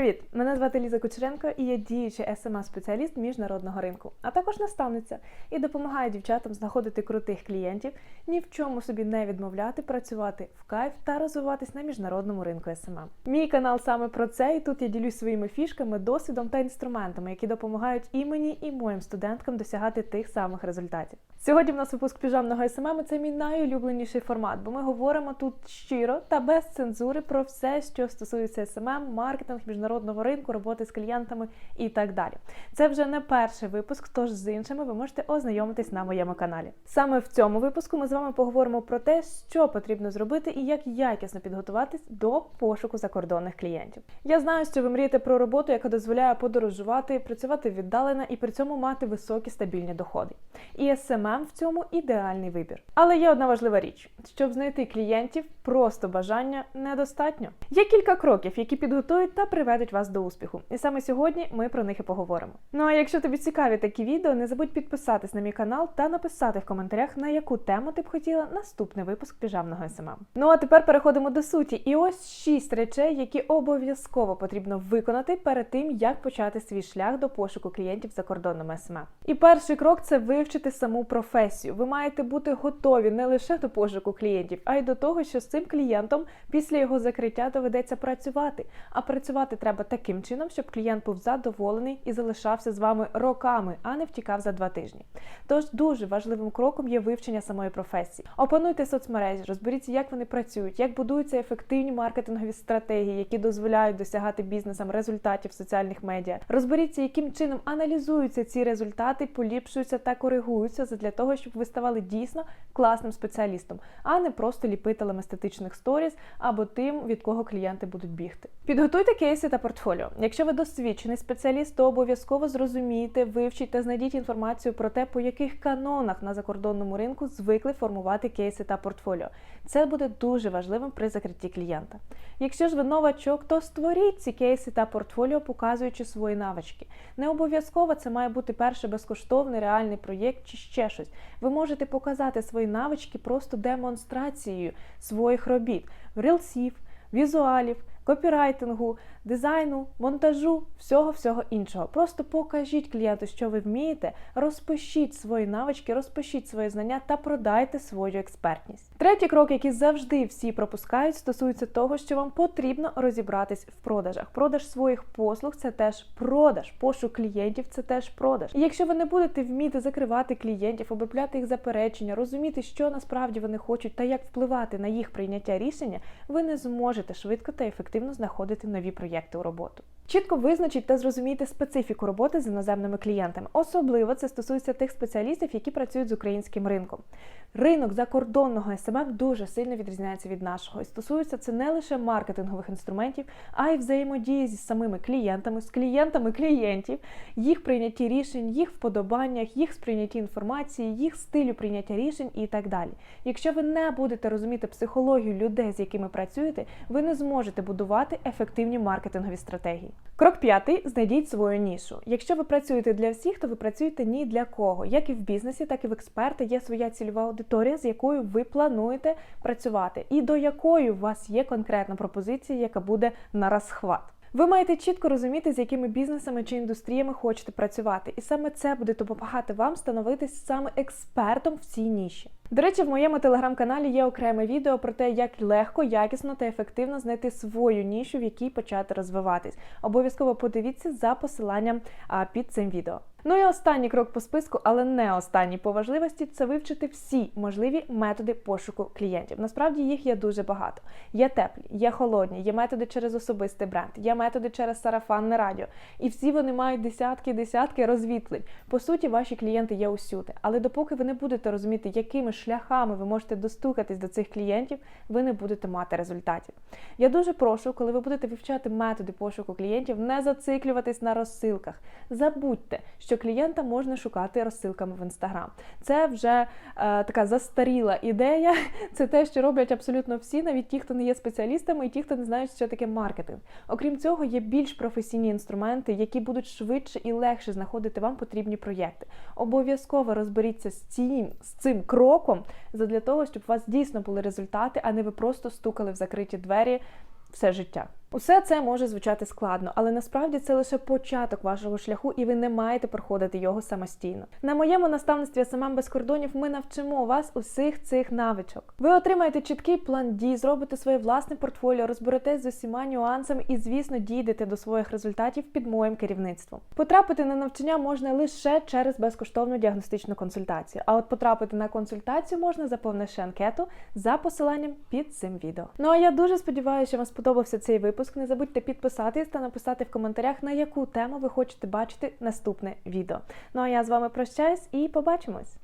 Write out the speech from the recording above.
Привіт! Мене звати Ліза Кучеренко і я діючий sma спеціаліст міжнародного ринку, а також наставниця і допомагаю дівчатам знаходити крутих клієнтів, ні в чому собі не відмовляти, працювати в кайф та розвиватись на міжнародному ринку SMM. Мій канал саме про це, і тут я ділюсь своїми фішками, досвідом та інструментами, які допомагають і мені, і моїм студенткам досягати тих самих результатів. Сьогодні в нас випуск піжамного і це мій найулюбленіший формат, бо ми говоримо тут щиро та без цензури про все, що стосується SMM, маркетинг, міжнародного ринку, роботи з клієнтами і так далі. Це вже не перший випуск, тож з іншими ви можете ознайомитись на моєму каналі. Саме в цьому випуску ми з вами поговоримо про те, що потрібно зробити і як якісно підготуватись до пошуку закордонних клієнтів. Я знаю, що ви мрієте про роботу, яка дозволяє подорожувати, працювати віддалено і при цьому мати високі стабільні доходи. І SMM в цьому ідеальний вибір. Але є одна важлива річ: щоб знайти клієнтів, просто бажання недостатньо. Є кілька кроків, які підготують та приведуть вас до успіху. І саме сьогодні ми про них і поговоримо. Ну а якщо тобі цікаві такі відео, не забудь підписатись на мій канал та написати в коментарях, на яку тему ти б хотіла наступний випуск піжамного СММ. Ну а тепер переходимо до суті. І ось шість речей, які обов'язково потрібно виконати перед тим, як почати свій шлях до пошуку клієнтів за кордоном СММ. І перший крок це вивчити саму професію. Ви маєте бути готові не лише до пошуку клієнтів, а й до того, що з цим клієнтом після його закриття доведеться працювати. А працювати треба таким чином, щоб клієнт був задоволений і залишався з вами роками, а не втікав за два тижні. Тож дуже важливим кроком є вивчення самої професії. Опануйте соцмережі, розберіться, як вони працюють, як будуються ефективні маркетингові стратегії, які дозволяють досягати бізнесам результатів соціальних медіа. Розберіться, яким чином аналізуються ці результати, поліпшуються та коригуються для того, щоб ви ставали дійсно класним спеціалістом, а не просто ліпителем естетичних сторіс або тим, від кого клієнти будуть бігти. Підготуйте кейси та портфоліо. Якщо ви досвідчений спеціаліст, то обов'язково зрозумійте, вивчіть та знайдіть інформацію про те, по яких канонах на закордонному ринку звикли формувати кейси та портфоліо. Це буде дуже важливим при закритті клієнта. Якщо ж ви новачок, то створіть ці кейси та портфоліо, показуючи свої навички. Не обов'язково це має бути перший безкоштовний реальний проєкт чи ще щось. Ви можете показати свої навички просто демонстрацією своїх робіт, рілсів, візуалів, копірайтингу, дизайну, монтажу, всього-всього іншого. Просто покажіть клієнту, що ви вмієте, розпишіть свої навички, розпишіть свої знання та продайте свою експертність. Третій крок, який завжди всі пропускають, стосується того, що вам потрібно розібратись в продажах. Продаж своїх послуг це теж продаж, пошук клієнтів це теж продаж. І якщо ви не будете вміти закривати клієнтів, обробляти їх заперечення, розуміти, що насправді вони хочуть та як впливати на їх прийняття рішення, ви не зможете швидко та ефективно знаходити нові проєкти у роботу. Чітко визначіть та зрозумійте специфіку роботи з іноземними клієнтами. Особливо це стосується тих спеціалістів, які працюють з українським ринком. Ринок закордонного СММ дуже сильно відрізняється від нашого. І стосується це не лише маркетингових інструментів, а й взаємодії зі самими клієнтами, з клієнтами клієнтів, їх прийнятті рішень, їх вподобаннях, їх сприйнятті інформації, їх стилю прийняття рішень і так далі. Якщо ви не будете розуміти психологію людей, з якими працюєте, ви не зможете будувати ефективні маркетингові стратегії. Крок п'ятий знайдіть свою нішу. Якщо ви працюєте для всіх, то ви працюєте ні для кого. Як і в бізнесі, так і в експерта є своя цільова аудиторія, з якою ви плануєте працювати, і до якої у вас є конкретна пропозиція, яка буде на розхват. Ви маєте чітко розуміти, з якими бізнесами чи індустріями хочете працювати, і саме це буде допомагати вам становитись саме експертом в цій ніші. До речі, в моєму телеграм-каналі є окреме відео про те, як легко, якісно та ефективно знайти свою нішу, в якій почати розвиватись. Обов'язково подивіться за посиланням під цим відео. Ну і останній крок по списку, але не останній по важливості, це вивчити всі можливі методи пошуку клієнтів. Насправді їх є дуже багато. Є теплі, є холодні, є методи через особистий бренд, є методи через сарафанне радіо. І всі вони мають десятки-десятки розвітлень. По суті, ваші клієнти є усюди. Але допоки ви не будете розуміти, якими шляхами ви можете достукатись до цих клієнтів, ви не будете мати результатів. Я дуже прошу, коли ви будете вивчати методи пошуку клієнтів, не зациклюватись на розсилках. Забудьте, що клієнта можна шукати розсилками в інстаграм. Це вже е, така застаріла ідея. Це те, що роблять абсолютно всі, навіть ті, хто не є спеціалістами, і ті, хто не знають, що таке маркетинг. Окрім цього, є більш професійні інструменти, які будуть швидше і легше знаходити вам потрібні проєкти. Обов'язково розберіться з цим, з цим кроком задля того, щоб у вас дійсно були результати, а не ви просто стукали в закриті двері все життя. Усе це може звучати складно, але насправді це лише початок вашого шляху, і ви не маєте проходити його самостійно. На моєму наставництві СММ без кордонів ми навчимо вас усіх цих навичок. Ви отримаєте чіткий план дій, зробите своє власне портфоліо, розберетесь з усіма нюансами і, звісно, дійдете до своїх результатів під моїм керівництвом. Потрапити на навчання можна лише через безкоштовну діагностичну консультацію. А от потрапити на консультацію можна заповнивши анкету за посиланням під цим відео. Ну а я дуже сподіваюся, що вам сподобався цей випуск. Не забудьте підписатись та написати в коментарях, на яку тему ви хочете бачити наступне відео. Ну а я з вами прощаюсь і побачимось!